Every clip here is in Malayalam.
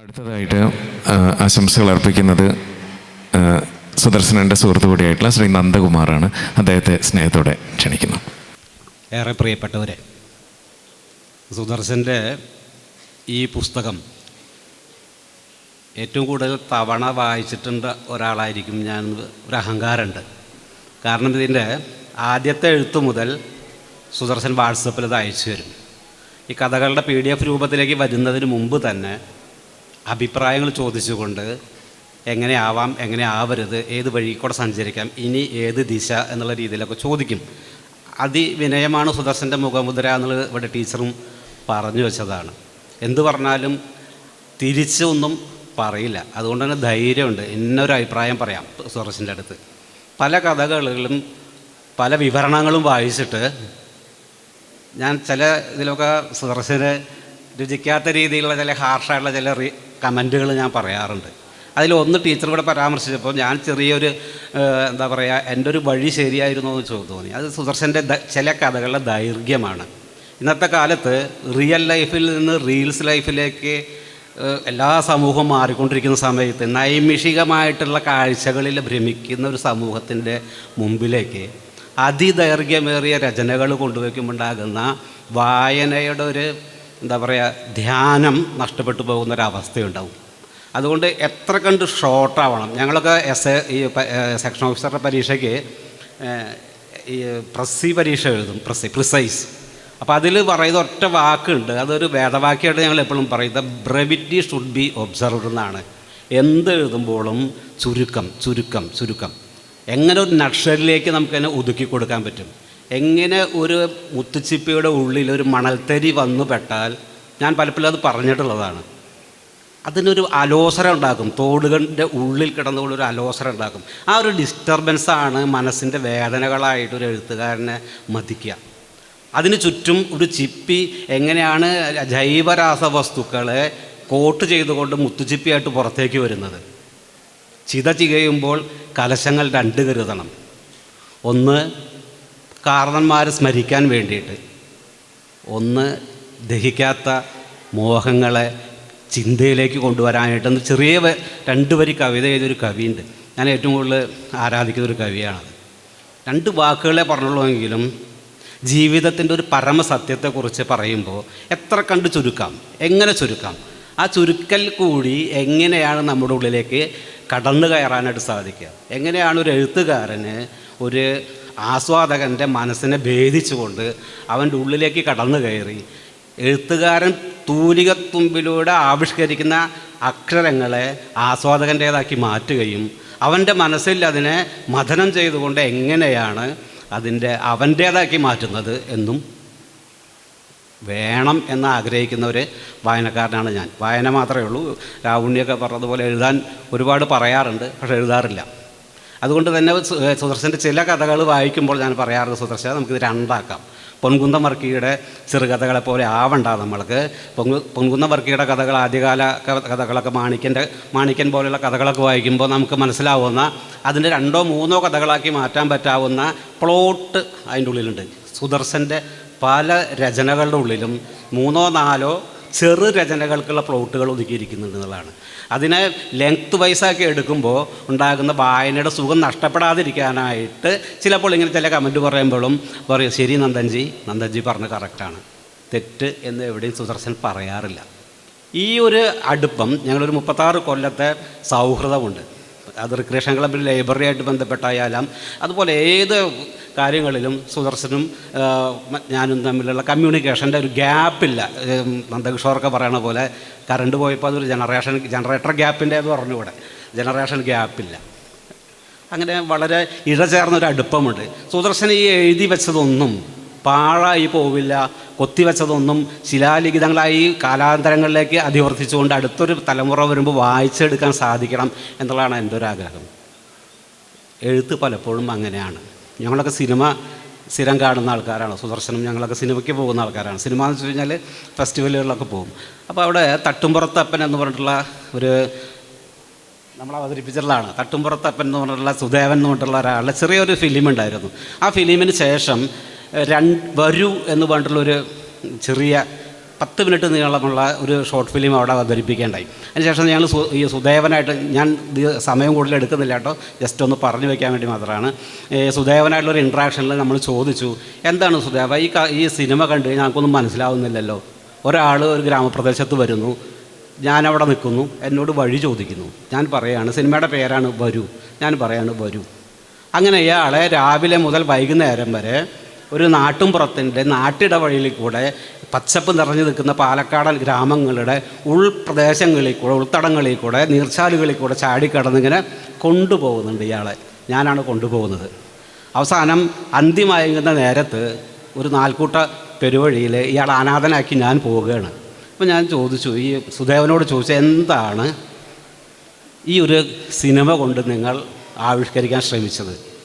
അടുത്തതായിട്ട് ആശംസകൾ അർപ്പിക്കുന്നത് സുദർശനന്റെ സുഹൃത്തു കൂടിയായിട്ടുള്ള ശ്രീ നന്ദകുമാറാണ്. അദ്ദേഹത്തെ സ്നേഹത്തോടെ ക്ഷണിക്കുന്നു. ഏറെ പ്രിയപ്പെട്ടവരെ സുദർശന്റെ ഈ പുസ്തകം ഏറ്റവും കൂടുതൽ തവണ വായിച്ചിട്ടുണ്ട് ഒരാളായിരിക്കും ഞാൻ ഒരു അഹങ്കാരമുണ്ട്. കാരണം ഇതിന്റെ ആദ്യത്തെ എഴുത്ത് മുതൽ സുദർശൻ വാട്സപ്പിൽ ഇത് അയച്ചു തരും. ഈ കഥകളുടെ പി ഡി എഫ് രൂപത്തിലേക്ക് വരുന്നതിന് മുമ്പ് തന്നെ അഭിപ്രായങ്ങൾ ചോദിച്ചുകൊണ്ട് എങ്ങനെ ആവാം എങ്ങനെ ആവരുത് ഏത് വഴി കൂടെ സഞ്ചരിക്കാം ഇനി ഏത് ദിശ എന്നുള്ള രീതിയിലൊക്കെ ചോദിക്കും. അതിവിനയമാണ് സുദർശന്റെ മുഖമുദ്ര എന്നുള്ളത് ഇവിടെ ടീച്ചറും പറഞ്ഞു വെച്ചതാണ്. എന്തു പറഞ്ഞാലും തിരിച്ചൊന്നും പറയില്ല. അതുകൊണ്ട് തന്നെ ധൈര്യമുണ്ട്. എന്നൊരു അഭിപ്രായം പറയാം സുദർശന്റെ അടുത്ത്. പല കഥകളിലും പല വിവരണങ്ങളും വായിച്ചിട്ട് ഞാൻ ചില ഇതിലൊക്കെ സുദർശന് രുചിക്കാത്ത രീതിയിലുള്ള ചില ഹാർഷായിട്ടുള്ള ചില കമന്റുകൾ ഞാൻ പറയാറുണ്ട്. അതിലൊന്ന് ടീച്ചർ കൂടെ പരാമർശിച്ചപ്പോൾ ഞാൻ ചെറിയൊരു എന്താ പറയുക എന്റെ ഒരു വഴി ശരിയായിരുന്നു എന്ന് ചോദിച്ചു തോന്നി. അത് സുദർശന്റെ ചില കഥകളുടെ ദൈർഘ്യമാണ്. ഇന്നത്തെ കാലത്ത് റിയൽ ലൈഫിൽ നിന്ന് റീൽസ് ലൈഫിലേക്ക് എല്ലാ സമൂഹവും മാറിക്കൊണ്ടിരിക്കുന്ന സമയത്ത് നൈമിഷികമായിട്ടുള്ള കാഴ്ചകളിൽ ഭ്രമിക്കുന്ന ഒരു സമൂഹത്തിന്റെ മുമ്പിലേക്ക് അതിദൈർഘ്യമേറിയ രചനകൾ കൊണ്ടുവയ്ക്കുമ്പോണ്ടാകുന്ന വായനയുടെ ഒരു എന്താ പറയുക ധ്യാനം നഷ്ടപ്പെട്ടു പോകുന്നൊരവസ്ഥയുണ്ടാവും. അതുകൊണ്ട് എത്ര കണ്ട് ഷോർട്ടാവണം ഞങ്ങളൊക്കെ എസ് എ ഈ സെക്ഷൻ ഓഫീസറുടെ പരീക്ഷയ്ക്ക് ഈ പ്രസ്സി പരീക്ഷ എഴുതും. പ്രസ്സി പ്രിസൈസ് അപ്പോൾ അതിൽ പറയുന്ന ഒറ്റ വാക്കുണ്ട്. അതൊരു വേദവാക്യമായിട്ട് ഞങ്ങൾ എപ്പോഴും പറയുന്നത് ബ്രെവിറ്റി ഷുഡ് ബി ഒബ്സർവ്ഡ് എന്നാണ്. എന്ത് എഴുതുമ്പോഴും ചുരുക്കം ചുരുക്കം ചുരുക്കം. എങ്ങനെ ഒരു നക്ഷരിലേക്ക് നമുക്കതിനെ ഒതുക്കി കൊടുക്കാൻ പറ്റും? എങ്ങനെ ഒരു മുത്തുച്ചിപ്പിയുടെ ഉള്ളിൽ ഒരു മണൽത്തരി വന്നു പെട്ടാൽ ഞാൻ പലപ്പോഴും അത് പറഞ്ഞിട്ടുള്ളതാണ്. അതിനൊരു അലോസരം ഉണ്ടാക്കും. തോടുകളുടെ ഉള്ളിൽ കിടന്നുകൊണ്ട് ഒരു അലോസരം ഉണ്ടാക്കും. ആ ഒരു ഡിസ്റ്റർബൻസാണ് മനസ്സിന്റെ വേദനകളായിട്ട് ഒരു എഴുത്തുകാരനെ മതിക്കുക. അതിന് ചുറ്റും ഒരു ചിപ്പി എങ്ങനെയാണ് ജൈവരാസവസ്തുക്കളെ കോട്ട് ചെയ്തുകൊണ്ട് മുത്തുച്ചിപ്പിയായിട്ട് പുറത്തേക്ക് വരുന്നത്? ചിത ചികയുമ്പോൾ കലശങ്ങൾ രണ്ട് കരുതണം. ഒന്ന് കാരണന്മാരെ സ്മരിക്കാൻ വേണ്ടിയിട്ട് ഒന്ന് ദഹിക്കാത്ത മോഹങ്ങളെ ചിന്തയിലേക്ക് കൊണ്ടുവരാനായിട്ട് എന്ന് ചെറിയ രണ്ട് വരി കവിത എഴുതിയൊരു കവിയുണ്ട്. ഞാൻ ഏറ്റവും കൂടുതൽ ആരാധിക്കുന്ന ഒരു കവിയാണത് രണ്ട് വാക്കുകളെ പറഞ്ഞുള്ളൂവെങ്കിലും ജീവിതത്തിന്റെ ഒരു പരമസത്യത്തെക്കുറിച്ച് പറയുമ്പോൾ എത്ര കണ്ട് ചുരുക്കാം? എങ്ങനെ ചുരുക്കാം? ആ ചുരുക്കൽ കൂടി എങ്ങനെയാണ് നമ്മുടെ ഉള്ളിലേക്ക് കടന്നു കയറാനായിട്ട് സാധിക്കുക? എങ്ങനെയാണ് ഒരു എഴുത്തുകാരന് ഒരു ആസ്വാദകന്റെ മനസ്സിനെ ഭേദിച്ചുകൊണ്ട് അവന്റെ ഉള്ളിലേക്ക് കടന്നു കയറി. എഴുത്തുകാരൻ തൂലികത്തുമ്പിലൂടെ ആവിഷ്കരിക്കുന്ന അക്ഷരങ്ങളെ ആസ്വാദകന്റേതാക്കി മാറ്റുകയും അവന്റെ മനസ്സിൽ അതിനെ മഥനം ചെയ്തുകൊണ്ട് എങ്ങനെയാണ് അതിന്റെ അവന്റേതാക്കി മാറ്റുന്നത് എന്നും വേണം എന്ന് ആഗ്രഹിക്കുന്ന ഒരു വായനക്കാരനാണ് ഞാൻ. വായന മാത്രമേ ഉള്ളൂ. രാവുണ്ണിയൊക്കെ പറഞ്ഞതുപോലെ എഴുതാൻ ഒരുപാട് പറയാറുണ്ട് പക്ഷേ എഴുതാറില്ല. അതുകൊണ്ട് തന്നെ സുദർശന്റെ ചില കഥകൾ വായിക്കുമ്പോൾ ഞാൻ പറയാറുണ്ട് സുദർശന നമുക്കിത് രണ്ടാക്കാം. പൊൻകുന്നം വർക്കിയുടെ ചെറുകഥകളെ പോലെ ആവണ്ട നമ്മൾക്ക്. പൊങ്കു പൊൻകുന്നം വർക്കിയുടെ കഥകൾ ആദ്യകാല കഥകളൊക്കെ മാണിക്കന്റെ മാണിക്കൻ പോലെയുള്ള കഥകളൊക്കെ വായിക്കുമ്പോൾ നമുക്ക് മനസ്സിലാവുന്ന അതിന്റെ രണ്ടോ മൂന്നോ കഥകളാക്കി മാറ്റാൻ പറ്റാവുന്ന പ്ലോട്ട് അതിന്റെ ഉള്ളിലുണ്ട്. സുദർശന്റെ പല രചനകളുടെ ഉള്ളിലും മൂന്നോ നാലോ ചെറു രചനകൾക്കുള്ള പ്ലോട്ടുകൾ ഒതുക്കിയിരിക്കുന്നുണ്ട് എന്നുള്ളതാണ്. അതിനെ ലെങ്ത് വൈസാക്കി എടുക്കുമ്പോൾ ഉണ്ടാകുന്ന വായനയുടെ സുഖം നഷ്ടപ്പെടാതിരിക്കാനായിട്ട് ചിലപ്പോൾ ഇങ്ങനെ ചില കമന്റ് പറയുമ്പോഴും പറയും ശരി നന്ദൻജി നന്ദൻജി പറഞ്ഞ കറക്റ്റാണ് തെറ്റ് എന്ന് എവിടെയും സുദർശൻ പറയാറില്ല. ഈ ഒരു അടുപ്പം ഞങ്ങളൊരു മുപ്പത്താറ് കൊല്ലത്തെ സൗഹൃദമുണ്ട്. അത് റിക്രിയേഷൻ ക്ലബിൽ ലൈബ്രറിയായിട്ട് ബന്ധപ്പെട്ടായാലും അതുപോലെ ഏത് കാര്യങ്ങളിലും സുദർശനും ഞാനും തമ്മിലുള്ള കമ്മ്യൂണിക്കേഷന്റെ ഒരു ഗ്യാപ്പില്ല. നന്ദകിഷോറൊക്കെ പറയണ പോലെ കറണ്ട് പോയപ്പോൾ അതൊരു ജനറേഷൻ ജനറേറ്റർ ഗ്യാപ്പിന്റെ എന്ന് പറഞ്ഞുകൂടെ. ജനറേഷൻ ഗ്യാപ്പില്ല. അങ്ങനെ വളരെ ഇഴചേർന്നൊരു അടുപ്പമുണ്ട്. സുദർശൻ ഈ എഴുതി വെച്ചതൊന്നും പാഴായി പോവില്ല. കൊത്തിവെച്ചതൊന്നും ശിലാലിഖിതങ്ങളായി കാലാന്തരങ്ങളിലേക്ക് അധിവർത്തിച്ചുകൊണ്ട് അടുത്തൊരു തലമുറ വരുമ്പോൾ വായിച്ചെടുക്കാൻ സാധിക്കണം എന്നുള്ളതാണ് എന്റെ ഒരു ആഗ്രഹം എഴുത്ത് പലപ്പോഴും അങ്ങനെയാണ്. ഞങ്ങളൊക്കെ സിനിമ സ്ഥിരം കാണുന്ന ആൾക്കാരാണ്. സുദർശനം ഞങ്ങളൊക്കെ സിനിമയ്ക്ക് പോകുന്ന ആൾക്കാരാണ്. സിനിമ എന്ന് വെച്ച് കഴിഞ്ഞാൽ ഫെസ്റ്റിവലുകളിലൊക്കെ പോകും. അപ്പോൾ അവിടെ തട്ടുംപുറത്തപ്പൻ എന്ന് പറഞ്ഞിട്ടുള്ള ഒരു നമ്മൾ അവതരിപ്പിച്ചിട്ടുള്ളതാണ്. തട്ടുംപുറത്തപ്പൻ എന്ന് പറഞ്ഞിട്ടുള്ള സുദേവൻ എന്ന് പറഞ്ഞിട്ടുള്ള ഒരാളുടെ ചെറിയൊരു ഫിലിം ഉണ്ടായിരുന്നു. ആ ഫിലിമിന് ശേഷം രണ്ട് വരൂ എന്ന് പറഞ്ഞിട്ടുള്ളൊരു ചെറിയ പത്ത് മിനിറ്റ് നീളമുള്ള ഒരു ഷോർട്ട് ഫിലിം അവിടെ അവതരിപ്പിക്കേണ്ടായി. അതിനുശേഷം ഞങ്ങൾ ഈ സുദേവനായിട്ട് ഞാൻ സമയം കൂടുതൽ എടുക്കുന്നില്ല കേട്ടോ. ജസ്റ്റ് ഒന്ന് പറഞ്ഞു വയ്ക്കാൻ വേണ്ടി മാത്രമാണ്. ഈ സുദേവനായിട്ടുള്ള ഒരു ഇൻട്രാക്ഷനിൽ നമ്മൾ ചോദിച്ചു എന്താണ് സുദേവ ഈ ഈ സിനിമ കണ്ട് ഞങ്ങൾക്കൊന്നും മനസ്സിലാവുന്നില്ലല്ലോ. ഒരാൾ ഒരു ഗ്രാമപ്രദേശത്ത് വരുന്നു ഞാനവിടെ നിൽക്കുന്നു എന്നോട് വഴി ചോദിക്കുന്നു. ഞാൻ പറയാണ് സിനിമയുടെ പേരാണ് വരൂ. ഞാൻ പറയാണ് വരൂ. അങ്ങനെ ഇയാളെ രാവിലെ മുതൽ വൈകുന്നേരം വരെ ഒരു നാട്ടുംപുറത്തിന്റെ നാട്ടിടവഴിയിൽ കൂടെ പച്ചപ്പ് നിറഞ്ഞു നിൽക്കുന്ന പാലക്കാടൻ ഗ്രാമങ്ങളുടെ ഉൾപ്രദേശങ്ങളിൽ കൂടെ ഉൾത്തടങ്ങളിൽ കൂടെ നീർച്ചാലുകളിൽ കൂടെ ചാടിക്കടന്നിങ്ങനെ കൊണ്ടുപോകുന്നുണ്ട് ഇയാളെ. ഞാനാണ് കൊണ്ടുപോകുന്നത്. അവസാനം അന്തിമയങ്ങുന്ന നേരത്ത് ഒരു നാൽക്കൂട്ട പെരുവഴിയിൽ ഇയാൾ അനാഥനാക്കി ഞാൻ പോവുകയാണ്. അപ്പോൾ ഞാൻ ചോദിച്ചു ഈ സുദേവനോട് ചോദിച്ചു എന്താണ് ഈ ഒരു സിനിമ കൊണ്ട് നിങ്ങൾ ആവിഷ്കരിക്കാൻ ശ്രമിച്ചത്?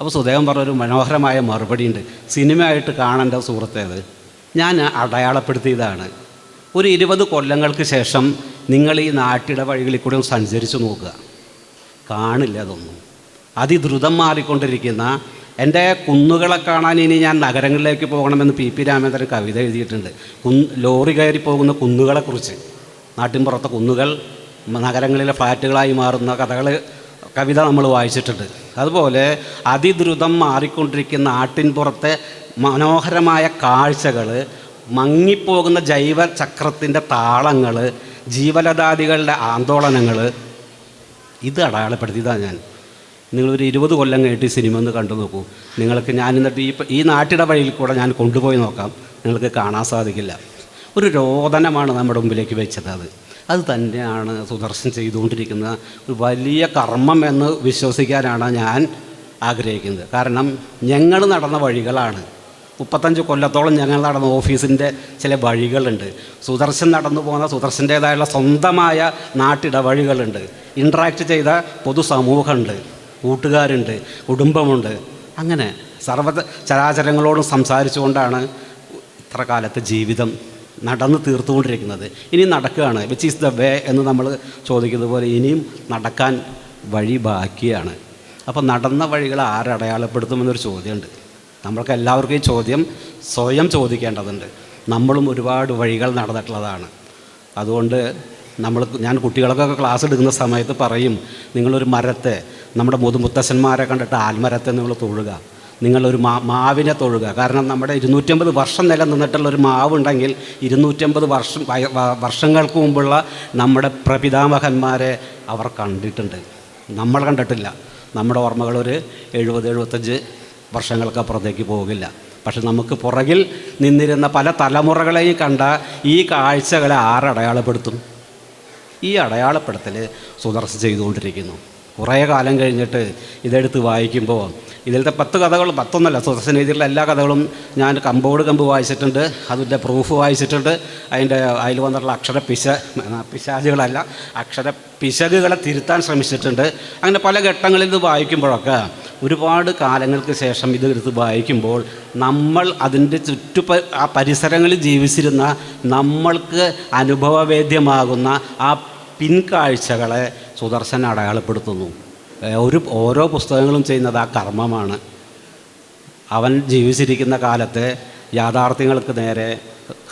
അപ്പോൾ സുദേവൻ പറഞ്ഞൊരു മനോഹരമായ മറുപടിയുണ്ട് സിനിമയായിട്ട് കാണേണ്ട സുഹൃത്തേത് ഞാൻ അടയാളപ്പെടുത്തിയതാണ്. ഒരു ഇരുപത് കൊല്ലങ്ങൾക്ക് ശേഷം നിങ്ങൾ ഈ നാട്ടിട വഴികളിൽ കൂടെ ഒന്ന് സഞ്ചരിച്ചു നോക്കുക. കാണില്ല അതൊന്നും. അതിദ്രുതം മാറിക്കൊണ്ടിരിക്കുന്ന എന്റെ കുന്നുകളെ കാണാൻ ഇനി ഞാൻ നഗരങ്ങളിലേക്ക് പോകണമെന്ന് പി പി രാമേന്ദ്രൻ കവിത എഴുതിയിട്ടുണ്ട്. കുന്ന് ലോറി കയറി പോകുന്ന കുന്നുകളെക്കുറിച്ച്. നാട്ടിൻപുറത്തെ കുന്നുകൾ നഗരങ്ങളിലെ ഫ്ലാറ്റുകളായി മാറുന്ന കഥകൾ കവിത നമ്മൾ വായിച്ചിട്ടുണ്ട്. അതുപോലെ അതിദ്രുതം മാറിക്കൊണ്ടിരിക്കുന്ന നാട്ടിൻപുറത്തെ മനോഹരമായ കാഴ്ചകൾ മങ്ങിപ്പോകുന്ന ജൈവചക്രത്തിന്റെ താളങ്ങൾ ജീവലതാദികളുടെ ആന്തോളനങ്ങൾ ഇത് അടയാളപ്പെടുത്തിയതാണ് ഞാൻ. നിങ്ങളൊരു ഇരുപത് കൊല്ലം കഴിഞ്ഞിട്ട് സിനിമ ഒന്ന് കണ്ടു നോക്കൂ. നിങ്ങൾക്ക് ഞാൻ എന്നിട്ട് ഈ ഈ നാട്ടിട വഴിയിൽ കൂടെ ഞാൻ കൊണ്ടുപോയി നോക്കാം. നിങ്ങൾക്ക് കാണാൻ സാധിക്കില്ല. ഒരു രോദനമാണ് നമ്മുടെ മുമ്പിലേക്ക് വെച്ചത് അത്. അത് തന്നെയാണ് സുദർശൻ ചെയ്തുകൊണ്ടിരിക്കുന്ന ഒരു വലിയ കർമ്മം എന്ന് വിശ്വസിക്കാനാണ് ഞാൻ ആഗ്രഹിക്കുന്നത്. കാരണം ഞങ്ങൾ നടന്ന വഴികളാണ്. മുപ്പത്തഞ്ച് കൊല്ലത്തോളം ഞങ്ങൾ നടന്ന ഓഫീസിന്റെ ചില വഴികളുണ്ട്. സുദർശൻ നടന്നു പോകുന്ന സുദർശന്റേതായുള്ള സ്വന്തമായ നാട്ടിട വഴികളുണ്ട് ഇൻട്രാക്ട് ചെയ്ത പൊതുസമൂഹമുണ്ട്. കൂട്ടുകാരുണ്ട് കുടുംബമുണ്ട്. അങ്ങനെ സർവ ചരാചരങ്ങളോടും സംസാരിച്ചുകൊണ്ടാണ് ഇത്ര കാലത്തെ ജീവിതം നടന്ന് തീർത്തുകൊണ്ടിരിക്കുന്നത്. ഇനി നടക്കുകയാണ്. വിച്ച് ഈസ് ദ വേ എന്ന് നമ്മൾ ചോദിക്കുന്നത് പോലെ ഇനിയും നടക്കാൻ വഴി ബാക്കിയാണ്. അപ്പോൾ നടന്ന വഴികൾ ആരടയാളപ്പെടുത്തുമെന്നൊരു ചോദ്യമുണ്ട്. നമ്മൾക്ക് എല്ലാവർക്കും ഈ ചോദ്യം സ്വയം ചോദിക്കേണ്ടതുണ്ട്. നമ്മളും ഒരുപാട് വഴികൾ നടന്നിട്ടുള്ളതാണ്. അതുകൊണ്ട് നമ്മൾ ഞാൻ കുട്ടികൾക്കൊക്കെ ക്ലാസ് എടുക്കുന്ന സമയത്ത് പറയും നിങ്ങളൊരു മരത്തെ നമ്മുടെ മുതുമുത്തശ്ശന്മാരെ കണ്ടിട്ട് ആൽമരത്തെ നിങ്ങൾ തൊഴുക. നിങ്ങളൊരു മാ മാവിനെ തൊഴുക. കാരണം നമ്മുടെ ഇരുന്നൂറ്റമ്പത് വർഷം നിലനിന്നിട്ടുള്ള ഒരു മാവുണ്ടെങ്കിൽ ഇരുന്നൂറ്റമ്പത് വർഷം വർഷങ്ങൾക്ക് മുമ്പുള്ള നമ്മുടെ പ്രപിതാമഹന്മാരെ അവർ കണ്ടിട്ടുണ്ട്. നമ്മൾ കണ്ടിട്ടില്ല. നമ്മുടെ ഓർമ്മകൾ ഒരു എഴുപത് എഴുപത്തഞ്ച് വർഷങ്ങൾക്ക് അപ്പുറത്തേക്ക് പോകില്ല. പക്ഷെ നമുക്ക് പുറകിൽ നിന്നിരുന്ന പല തലമുറകളെയും കണ്ട ഈ കാഴ്ചകളെ ആരടയാളപ്പെടുത്തും ഈ അടയാളപ്പെടുത്തൽ സുദർശ ചെയ്തുകൊണ്ടിരിക്കുന്നു. കുറേ കാലം കഴിഞ്ഞിട്ട് ഇതെടുത്ത് വായിക്കുമ്പോൾ ഇതിലത്തെ പത്ത് കഥകൾ പത്തൊന്നല്ല സുദർശനീതിയിലെ എല്ലാ കഥകളും ഞാൻ കമ്പോട് കമ്പ് വായിച്ചിട്ടുണ്ട് അതിന്റെ പ്രൂഫ് വായിച്ചിട്ടുണ്ട്. അതിന്റെ അതിൽ വന്നിട്ടുള്ള അക്ഷര പിശ പിശാചുകളല്ല അക്ഷര പിശകുകളെ തിരുത്താൻ ശ്രമിച്ചിട്ടുണ്ട്. അങ്ങനെ പല ഘട്ടങ്ങളിൽ ഇത് വായിക്കുമ്പോഴൊക്കെ ഒരുപാട് കാലങ്ങൾക്ക് ശേഷം ഇത് എടുത്ത് വായിക്കുമ്പോൾ നമ്മൾ അതിന്റെ ചുറ്റു ആ പരിസരങ്ങളിൽ ജീവിച്ചിരുന്ന നമ്മൾക്ക് അനുഭവവേദ്യമാകുന്ന ആ പിൻകാഴ്ചകളെ സുദർശൻ അടയാളപ്പെടുത്തുന്നു. ഒരു ഓരോ പുസ്തകങ്ങളും ചെയ്യുന്നത് ആ കർമ്മമാണ്. അവൻ ജീവിച്ചിരിക്കുന്ന കാലത്ത് യാഥാർത്ഥ്യങ്ങൾക്ക് നേരെ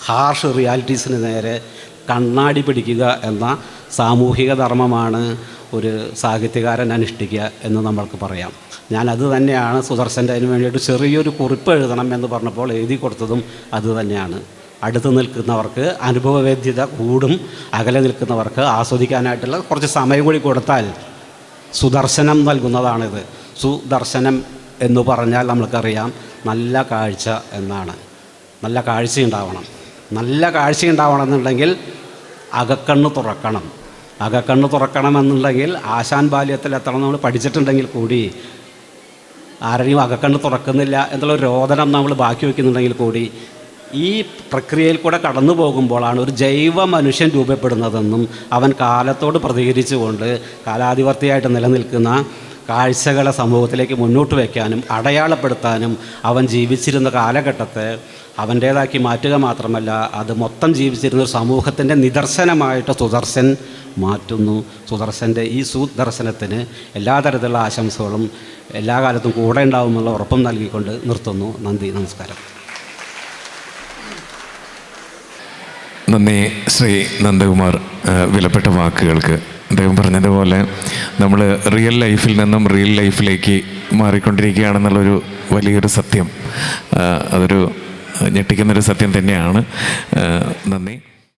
ഹാർഷ് റിയാലിറ്റീസിന് നേരെ കണ്ണാടി പിടിക്കുക എന്ന സാമൂഹിക ധർമ്മമാണ് ഒരു സാഹിത്യകാരൻ അനുഷ്ഠിക്കുക എന്ന് നമ്മൾക്ക് പറയാം. ഞാൻ അത് തന്നെയാണ് സുദർശന്റെ അതിന് വേണ്ടിയിട്ട് ചെറിയൊരു കുറിപ്പ് എഴുതണം എന്ന് പറഞ്ഞപ്പോൾ എഴുതി കൊടുത്തതും അത് തന്നെയാണ്. അടുത്ത് നിൽക്കുന്നവർക്ക് അനുഭവവേദ്യത കൂടും അകലെ നിൽക്കുന്നവർക്ക് ആസ്വദിക്കാനായിട്ടുള്ള കുറച്ച് സമയം കൂടി കൊടുത്താൽ സുദർശനം നൽകുന്നതാണിത്. സുദർശനം എന്ന് പറഞ്ഞാൽ നമ്മൾക്കറിയാം നല്ല കാഴ്ച എന്നാണ്. നല്ല കാഴ്ച ഉണ്ടാവണം. നല്ല കാഴ്ചയുണ്ടാവണം എന്നുണ്ടെങ്കിൽ അകക്കണ്ണ് തുറക്കണം. അകക്കണ്ണ് തുറക്കണമെന്നുണ്ടെങ്കിൽ ആശാൻ ബാല്യത്തിൽ എത്തണം നമ്മൾ പഠിച്ചിട്ടുണ്ടെങ്കിൽ കൂടി ആരെയും അകക്കണ്ണ് തുറക്കുന്നില്ല എന്നുള്ള രോദനം നമ്മൾ ബാക്കി വയ്ക്കുന്നുണ്ടെങ്കിൽ കൂടി ഈ പ്രക്രിയയിൽ കൂടെ കടന്നു പോകുമ്പോഴാണ് ഒരു ജൈവ മനുഷ്യൻ രൂപപ്പെടുന്നതെന്നും അവൻ കാലത്തോട് പ്രതികരിച്ചുകൊണ്ട് കാലാധിപത്യമായിട്ട് നിലനിൽക്കുന്ന കാഴ്ചകളെ സമൂഹത്തിലേക്ക് മുന്നോട്ട് വയ്ക്കാനും അടയാളപ്പെടുത്താനും അവൻ ജീവിച്ചിരുന്ന കാലഘട്ടത്തെ അവന്റേതാക്കി മാറ്റുക മാത്രമല്ല അത് മൊത്തം ജീവിച്ചിരുന്ന ഒരു സമൂഹത്തിന്റെ നിദർശനമായിട്ട് സുദർശൻ മാറ്റുന്നു. സുദർശന്റെ ഈ സുദർശനത്തിന് എല്ലാ തരത്തിലുള്ള ആശംസകളും എല്ലാ കാലത്തും കൂടെ ഉണ്ടാവുമെന്നുള്ള ഉറപ്പും നൽകിക്കൊണ്ട് നിർത്തുന്നു. നന്ദി നമസ്കാരം. നന്ദി ശ്രീ നന്ദകുമാർ വിലപ്പെട്ട വാക്കുകൾക്ക്. അദ്ദേഹം പറഞ്ഞതുപോലെ നമ്മൾ റിയൽ ലൈഫിൽ നിന്നും റിയൽ ലൈഫിലേക്ക് മാറിക്കൊണ്ടിരിക്കുകയാണെന്നുള്ളൊരു വലിയൊരു സത്യം. അതൊരു ഞെട്ടിക്കുന്നൊരു സത്യം തന്നെയാണ്. നന്ദി.